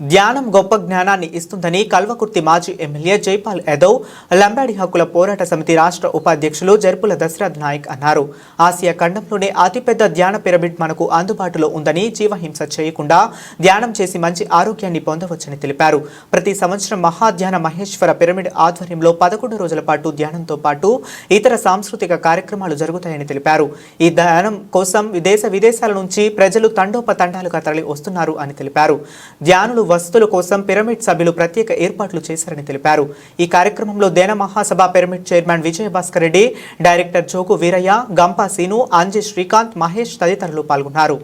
ధ్యానం గొప్ప జ్ఞానాన్ని ఇస్తుందని కల్వకుర్తి మాజీ ఎమ్మెల్యే జైపాల్ యాదవ్ లంబాడి హక్కుల పోరాట సమితి రాష్ట్ర ఉపాధ్యక్షులు జరుపుల దశరథ్ నాయక్ అన్నారు. ఆసియా ఖండంలోనే అతిపెద్ద ధ్యాన పిరమిడ్ మనకు అందుబాటులో ఉందని జీవహింస చేయకుండా ధ్యానం చేసి మంచి ఆరోగ్యాన్ని పొందవచ్చని తెలిపారు. ప్రతి సంవత్సరం మహాధ్యాన మహేశ్వర పిరమిడ్ ఆధ్వర్యంలో పదకొండు రోజుల పాటు ధ్యానంతో పాటు ఇతర సాంస్కృతిక కార్యక్రమాలు జరుగుతాయని తెలిపారు. ఈ ధ్యానం కోసం విదేశ విదేశాల నుంచి ప్రజలు తండోపతండాలుగా తరలి వస్తున్నారు అని తెలిపారు. ధ్యానులు వసతుల కోసం పిరమిడ్ సభ్యులు ప్రత్యేక ఏర్పాట్లు చేశారని తెలిపారు. ఈ కార్యక్రమంలో దేన మహాసభ pyramid chairman Vijayabhaskar Reddy director Jogu Veeraiah Gampa Seenu Anji Srikanth Mahesh తదితరులు పాల్గొన్నారు.